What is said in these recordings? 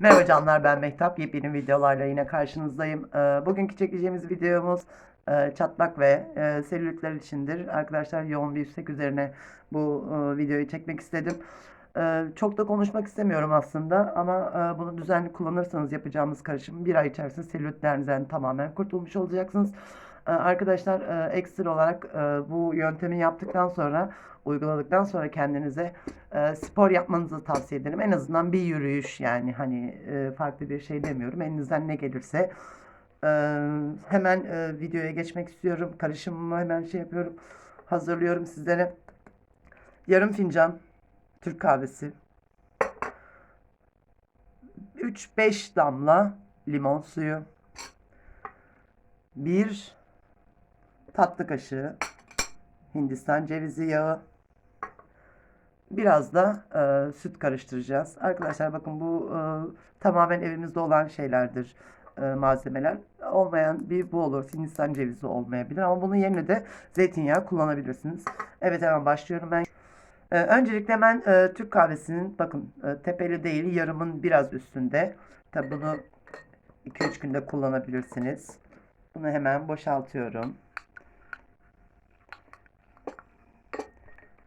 Merhaba canlar ben Mehtap. Yepyeni videolarla yine karşınızdayım. Ee, Bugünkü çekeceğimiz videomuz e, çatlak ve e, içindir. Arkadaşlar yoğun bir istek üzerine bu e, videoyu çekmek istedim. E, Çok da konuşmak istemiyorum aslında ama e, bunu düzenli kullanırsanız yapacağımız karışım bir ay içerisinde selülitlerinizden tamamen kurtulmuş olacaksınız. E, Arkadaşlar e, ekstra olarak e, bu yöntemi yaptıktan sonra uyguladıktan sonra kendinize e, spor yapmanızı tavsiye ederim. En azından bir yürüyüş yani hani farklı bir şey demiyorum. Elinizden ne gelirse e, hemen videoya geçmek istiyorum. Karışımımı hemen şey yapıyorum. Hazırlıyorum sizlere. Yarım fincan Türk kahvesi. 3-5 damla limon suyu. 1 tatlı kaşığı Hindistan cevizi yağı. Biraz da e, süt karıştıracağız. Arkadaşlar bakın bu e, tamamen evimizde olan şeylerdir e, malzemeler. Olmayan bir bu olur. Hindistan cevizi olmayabilir ama bunun yerine de zeytinyağı kullanabilirsiniz. Evet hemen başlıyorum ben. E, öncelikle hemen e, Türk kahvesinin bakın e, tepeli değil yarımın biraz üstünde. Tabi bunu 2-3 günde kullanabilirsiniz. Bunu hemen boşaltıyorum.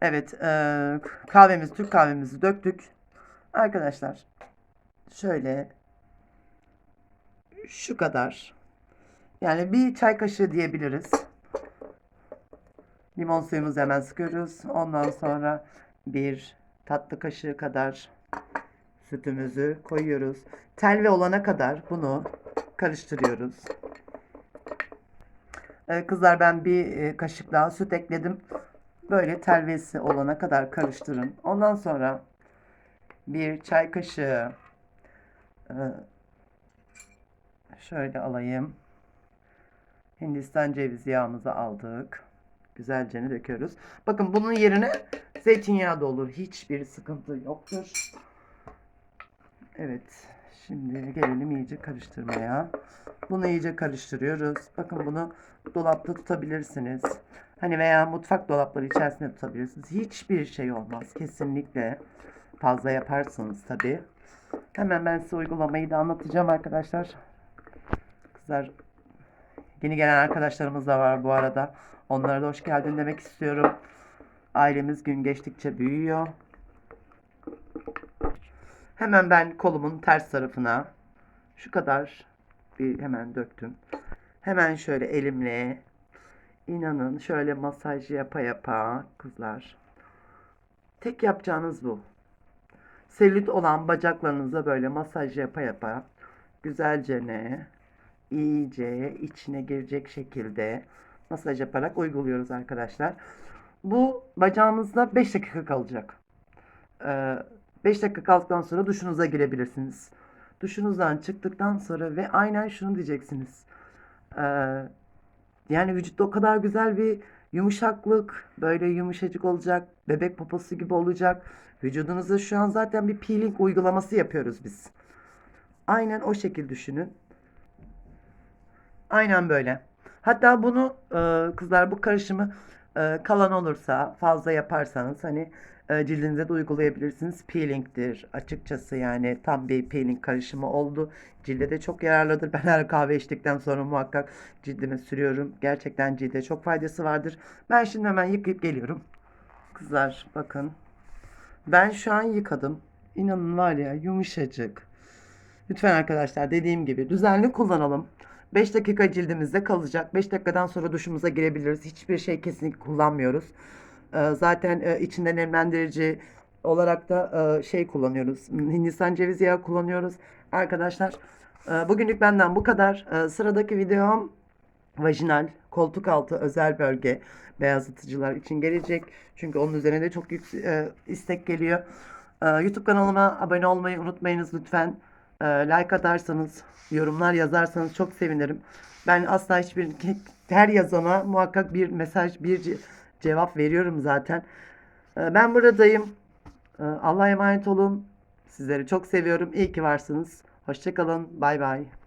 Evet, eee kahvemiz, Türk kahvemizi döktük. Arkadaşlar, şöyle şu kadar. Yani bir çay kaşığı diyebiliriz. Limon suyumuzu hemen sıkıyoruz. Ondan sonra bir tatlı kaşığı kadar sütümüzü koyuyoruz. Telve olana kadar bunu karıştırıyoruz. Ee, kızlar ben bir e, kaşık daha süt ekledim. Böyle telvesi olana kadar karıştırın. Ondan sonra bir çay kaşığı e, şöyle alayım. Hindistan cevizi yağımızı aldık. Güzelce döküyoruz. Bakın bunun yerine zeytinyağı da olur. Hiçbir sıkıntı yoktur. Evet. Şimdi gelelim iyice karıştırmaya. Bunu iyice karıştırıyoruz. Bakın bunu dolapta tutabilirsiniz. Hani veya mutfak dolapları içerisinde tutabilirsiniz. Hiçbir şey olmaz. Kesinlikle fazla yaparsınız tabii. Hemen ben size uygulamayı da anlatacağım arkadaşlar. Kızlar yeni gelen arkadaşlarımız da var bu arada. Onlara da hoş geldin demek istiyorum. Ailemiz gün geçtikçe büyüyor. Hemen ben kolumun ters tarafına şu kadar bir hemen döktüm. Hemen şöyle elimle inanın şöyle masaj yapa yapa kızlar. Tek yapacağınız bu. Selülit olan bacaklarınıza böyle masaj yapa yapa güzelce ne iyice içine girecek şekilde masaj yaparak uyguluyoruz arkadaşlar. Bu bacağımızda 5 dakika kalacak. Ee, 5 dakika kaldıktan sonra duşunuza girebilirsiniz. Duşunuzdan çıktıktan sonra ve aynen şunu diyeceksiniz. Ee, yani vücutta o kadar güzel bir yumuşaklık, böyle yumuşacık olacak, bebek poposu gibi olacak. Vücudunuza şu an zaten bir peeling uygulaması yapıyoruz biz. Aynen o şekil düşünün. Aynen böyle. Hatta bunu kızlar bu karışımı kalan olursa fazla yaparsanız hani cildinize de uygulayabilirsiniz. Peeling'dir açıkçası yani tam bir peeling karışımı oldu. Cilde de çok yararlıdır. Ben her kahve içtikten sonra muhakkak cildime sürüyorum. Gerçekten cilde çok faydası vardır. Ben şimdi hemen yıkayıp geliyorum. Kızlar bakın. Ben şu an yıkadım. İnanın var ya yumuşacık. Lütfen arkadaşlar dediğim gibi düzenli kullanalım. 5 dakika cildimizde kalacak. 5 dakikadan sonra duşumuza girebiliriz. Hiçbir şey kesinlikle kullanmıyoruz. Ee, Zaten e, içinde nemlendirici olarak da e, şey kullanıyoruz. Hindistan cevizi yağı kullanıyoruz. Arkadaşlar e, bugünlük benden bu kadar. E, Sıradaki videom vajinal, koltuk altı özel bölge beyazlatıcılar için gelecek. Çünkü onun üzerine de çok yüksek istek geliyor. E, YouTube kanalıma abone olmayı unutmayınız lütfen. E, like atarsanız, yorumlar yazarsanız çok sevinirim. Ben asla hiçbir her yazana muhakkak bir mesaj, bir cevap veriyorum zaten. E, ben buradayım. E, Allah'a emanet olun. Sizleri çok seviyorum. İyi ki varsınız. Hoşçakalın. Bay bay.